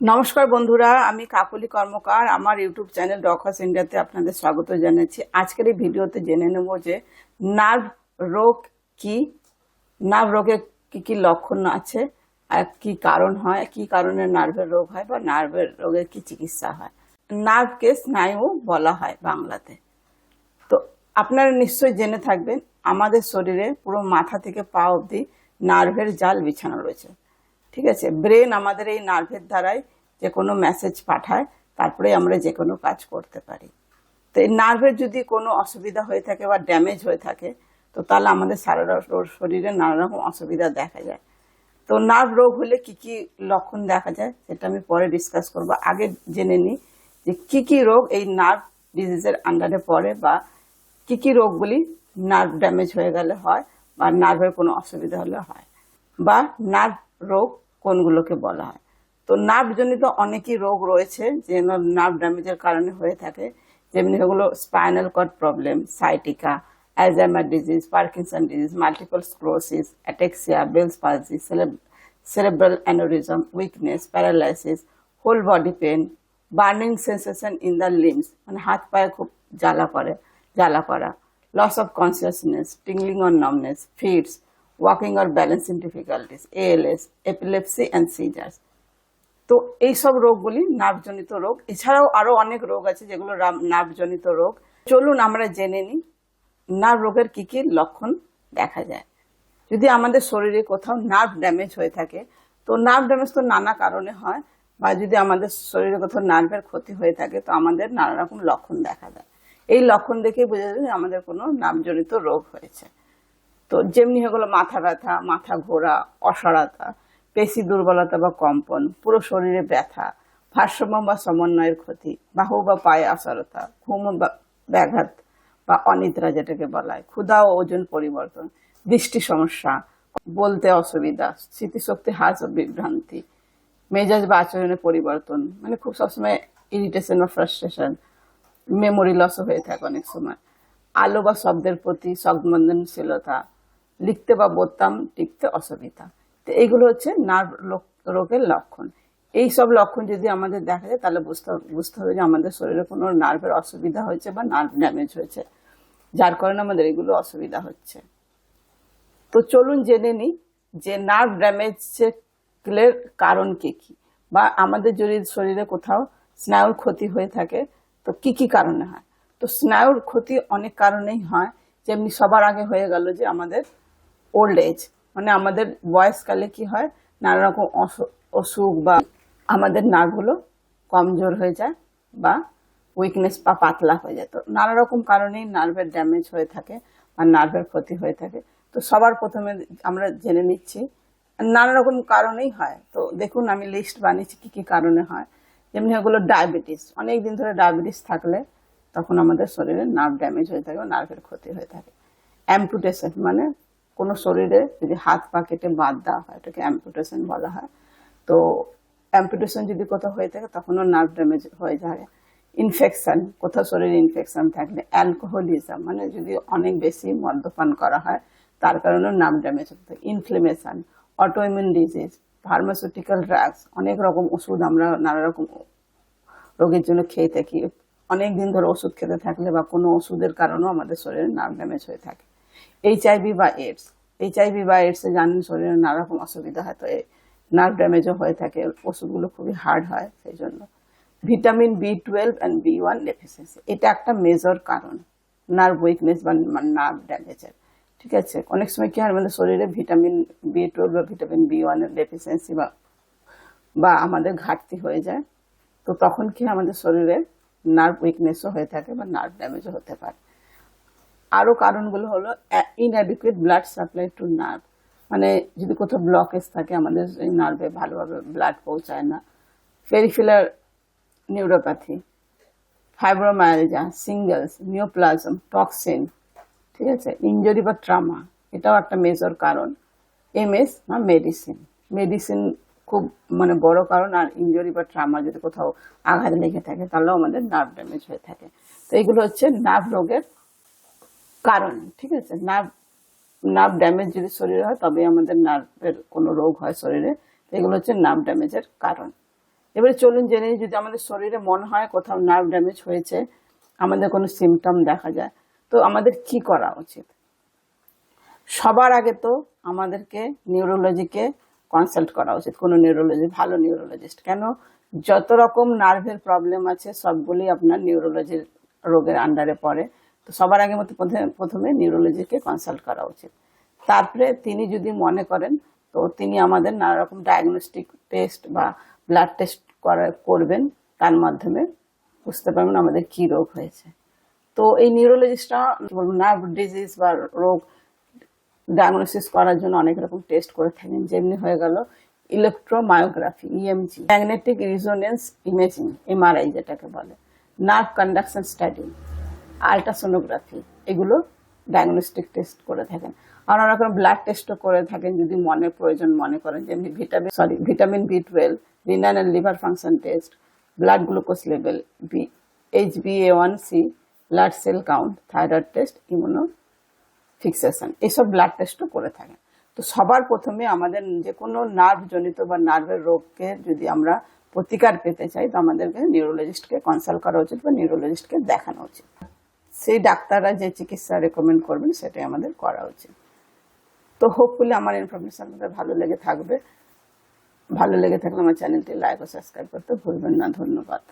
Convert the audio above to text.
নমস্কার বন্ধুরা, আমি কাকলি কর্মকার, আমার ইউটিউব চ্যানেল ডকাস ইন্ডিয়াতে আপনাদের স্বাগত জানাচ্ছি। আজকের এই ভিডিওতে জেনে নেব যে নার্ভ রোগ কি, নার্ভ রোগের কি কি লক্ষণ আছে, আর কি কারণ হয়, কি কারণে নার্ভের রোগ হয় বা নার্ভের রোগের কি চিকিৎসা হয়। নার্ভকে স্নায়ু বলা হয় বাংলাতে। তো আপনারা নিশ্চয়ই জেনে থাকবেন, আমাদের শরীরে পুরো মাথা থেকে পা অবধি নার্ভের জাল বিছানো রয়েছে। ঠিক আছে? ব্রেন আমাদের এই নার্ভের দ্বারাই যে কোনো মেসেজ পাঠায়, তারপরে আমরা যে কোনো কাজ করতে পারি। তো এই নার্ভের যদি কোনো অসুবিধা হয়ে থাকে বা ড্যামেজ হয়ে থাকে, তো তাহলে আমাদের সারা শরীরে নানা রকম অসুবিধা দেখা যায়। তো নার্ভ রোগ হলে কি কি লক্ষণ দেখা যায়, সেটা আমি পরে ডিসকাস করব। আগে জেনে নিই যে কি কি রোগ এই নার্ভ ডিজিজের আন্ডারে পড়ে বা কি কি রোগগুলি নার্ভ ড্যামেজ হয়ে গেলে হয় বা নার্ভের কোনো অসুবিধা হলে হয়। বা নার্ভ রোগ কোনগুলোকে বলা হয়। তো নার্ভজনিত অনেকই রোগ রয়েছে যে নার্ভ ড্যামেজের কারণে হয়ে থাকে। যেমনি হলো spinal cord problem, sciatica, Alzheimer disease, Parkinson disease, multiple sclerosis ataxia, Bell's palsy cerebral aneurysm, weakness, paralysis, whole body pain burning sensation in the limbs মানে হাত পায়ে খুব জ্বালা করে জ্বালা করা loss of consciousness, tingling or numbness, fits walking or balancing difficulties ALS epilepsy and seizures তো এইসব রোগগুলি নার্ভজনিত রোগ। এছাড়াও আরও অনেক রোগ আছে যেগুলো নার্ভজনিত রোগ। চলুন আমরা জেনে নিই নার্ভ রোগের কী কী লক্ষণ দেখা যায়। যদি আমাদের শরীরে কোথাও নার্ভ ড্যামেজ হয়ে থাকে, তো নার্ভ ড্যামেজ তো নানা কারণে হয়, বা যদি আমাদের শরীরে কোথাও নার্ভের ক্ষতি হয়ে থাকে, তো আমাদের নানা রকম লক্ষণ দেখা যায় এই লক্ষণ দেখেই বোঝা যায় আমাদের কোনো নার্ভজনিত রোগ হয়েছে। তো যেমনি হয়ে গেলো মাথা ব্যথা, মাথা ঘোরা অসাড়তা পেশি দুর্বলতা বা কম্পন, পুরো শরীরে ব্যথা, ভারসাম্য বা সমন্বয়ের ক্ষতি, বাহু বা পায়ে অসারতা, ঘুম বা ব্যাঘাত বা অনিদ্রা যেটাকে বলা হয়, ক্ষুধা ও ওজন পরিবর্তন, দৃষ্টি সমস্যা, বলতে অসুবিধা, স্মৃতিশক্তি হ্রাস ও বিভ্রান্তি, মেজাজ বা আচরণের পরিবর্তন মানে খুব সবসময় ইরিটেশন বা ফ্রাস্ট্রেশন মেমোরি লস হয়ে থাকে অনেক সময়। আলো বা শব্দের প্রতি সংবেদনশীলতা লিখতে বা বোতাম টিপতে অসুবিধা। তো এইগুলো হচ্ছে নার্ভ রোগের লক্ষণ। এই সব লক্ষণ যদি আমাদের দেখা যায়, তাহলে বুঝতে বুঝতে হবে যে আমাদের শরীরে কোনো নার্ভের অসুবিধা হয়েছে বা নার্ভ ড্যামেজ হয়েছে। যার কারণে আমাদের এগুলো অসুবিধা হচ্ছে। তো চলুন জেনে নিই যে নার্ভ ড্যামেজের কারণ কি কি, বা আমাদের যদি শরীরে কোথাও স্নায়ুর ক্ষতি হয়ে থাকে, তো কি কি কারণে হয়? তো স্নায়ুর ক্ষতি অনেক কারণেই হয়। যেমনি সবার আগে হয়ে গেল যে আমাদের ওল্ড এজ মানে আমাদের বয়সকালে কি হয় নানা রকম অসুখ বা আমাদের নার্ভগুলো কমজোর হয়ে যায় বা উইকনেস বা পাতলা হয়ে যায়। তো নানা রকম কারণেই নার্ভের ড্যামেজ হয়ে থাকে বা নার্ভের ক্ষতি হয়ে থাকে। তো সবার প্রথমে আমরা জেনে নিচ্ছি নানা রকম কারণেই হয়। তো দেখুন, আমি লিস্ট বানিয়েছি কি কি কারণে হয়। যেমনি ওগুলো ডায়াবেটিস অনেক দিন ধরে ডায়াবেটিস থাকলে তখন আমাদের শরীরে নার্ভ ড্যামেজ হয়ে থাকে নার্ভের ক্ষতি হয়ে থাকে। অ্যাম্পুটেশন মানে কোনো শরীরে যদি হাত পা কেটে বাদ দেওয়া হয়, এটাকে অ্যাম্পুটেশন বলা হয়, তো অ্যাম্পুটেশন যদি কোথাও হয়ে থাকে তখনও নার্ভ ড্যামেজ হয়ে যায়। ইনফেকশন কোথাও শরীরে ইনফেকশন থাকলে অ্যালকোহলিজম মানে যদি অনেক বেশি মদ্যপান করা হয়, তার কারণেও নার্ভ ড্যামেজ হতে থাকে। Inflammation autoimmune disease pharmaceutical drugs অনেক রকম ওষুধ আমরা নানা রকম রোগের জন্য খেয়ে থাকি। অনেক দিন ধরে ওষুধ খেতে থাকলে বা কোনো ওষুধের কারণেও আমাদের শরীরে নার্ভ ড্যামেজ হয়ে থাকে। এইচ আইভি বা এইডস এইচআইভি বা এইডসে জানেন শরীরে নানা রকম অসুবিধা হয়, তো নার্ভ ড্যামেজও হয়ে থাকে, ওষুধগুলো খুবই হার্ড হয়, সেই জন্য। Vitamin B twelve and B one deficiency এটা একটা মেজর কারণ নার্ভ উইকনেস বা নার্ভ ড্যামেজের ঠিক আছে? অনেক সময় কি হয় আমাদের শরীরে ভিটামিন বি টুয়েলভ বা ভিটামিন বি ওয়ানের ডেফিসিয়েন্সি বা বা আমাদের ঘাটতি হয়ে যায়, তো তখন কি আমাদের শরীরে নার্ভ উইকনেসও হয়ে থাকে বা নার্ভ ড্যামেজও হতে পারে। আরও কারণগুলো হলো inadequate blood supply to nerve মানে যদি কোথাও ব্লকেজ থাকে, আমাদের এই নার্ভে ভালোভাবে ব্লাড পৌঁছায় না। Peripheral neuropathy fibromyalgia shingles neoplasm toxin ঠিক আছে? ইনজুরি বা ট্রামা এটাও একটা মেজর কারণ। এমএস বা মেডিসিন মেডিসিন খুব মানে বড় কারণ, আর ইনজুরি বা ট্রামা যদি কোথাও আঘাত লেগে থাকে, তাহলেও আমাদের নার্ভ ড্যামেজ হয়ে থাকে। তো এগুলো হচ্ছে নার্ভ রোগের কারণ, ঠিক আছে? নার্ভ নার্ভ ড্যামেজ যদি শরীরে হয় তবে আমাদের নার্ভের কোনো রোগ হয় শরীরে। এগুলো হচ্ছে নার্ভ ড্যামেজের কারণ। এবারে চলুন জেনে যদি আমাদের শরীরে মনে হয়, কোথাও নার্ভ ড্যামেজ হয়েছে, আমাদের কোনো সিমটম দেখা যায়, তো আমাদের কি করা উচিত? সবার আগে তো আমাদেরকে নিউরোলজিকে কনসাল্ট করা উচিত। কোনো নিউরোলজি ভালো নিউরোলজিস্ট কেন? যত রকম নার্ভের প্রবলেম আছে সবগুলি আপনার নিউরোলজির রোগের আন্ডারে পড়ে। তো সবার আগে মতো প্রথমে- নিউরোলজিকে কনসাল্ট করা উচিত। তারপরে তিনি যদি মনে করেন, তো তিনি আমাদের নানা রকম ডায়াগনস্টিক টেস্ট বা ব্লাড টেস্ট করা করবেন, তার মাধ্যমে বুঝতে পারবেন আমাদের কি রোগ হয়েছে। তো এই নিউরোলজিস্টরা বলব নার্ভ ডিজিজ বা রোগ ডায়াগনোসিস করার জন্য অনেক রকম টেস্ট করে থাকেন। যেমনি হয়ে গেল electromyography EMG magnetic resonance imaging MRI যেটাকে বলে নার্ভ কন্ডাকশন স্টাডি আলট্রাসোনোগ্রাফি এগুলো ডায়াগনস্টিক টেস্ট করে থাকেন। আর অনেক রকম ব্লাড টেস্টও করে থাকেন যদি মনে প্রয়োজন মনে করেন। যেমনি vitamin sorry vitamin B twelve renal and liver function test blood glucose level B H B A one C blood cell count thyroid test immunofixation এইসব ব্লাড টেস্টও করে থাকেন। তো সবার প্রথমে আমাদের যে কোনো নার্ভ জনিত বা নার্ভের রোগকে যদি আমরা প্রতিকার পেতে চাই, তো আমাদেরকে নিউরোলজিস্টকে কনসাল্ট করা উচিত বা নিউরোলজিস্টকে দেখানো উচিত। সেই ডাক্তাররা যে চিকিৎসা রেকমেন্ড করবেন সেটাই আমাদের করা উচিত। তো হোপফুলি আমার ইনফরমেশন ভালো লেগে থাকবে। ভালো লেগে থাকলে আমার চ্যানেলটি লাইক ও সাবস্ক্রাইব করতে ভুলবেন না। ধন্যবাদ।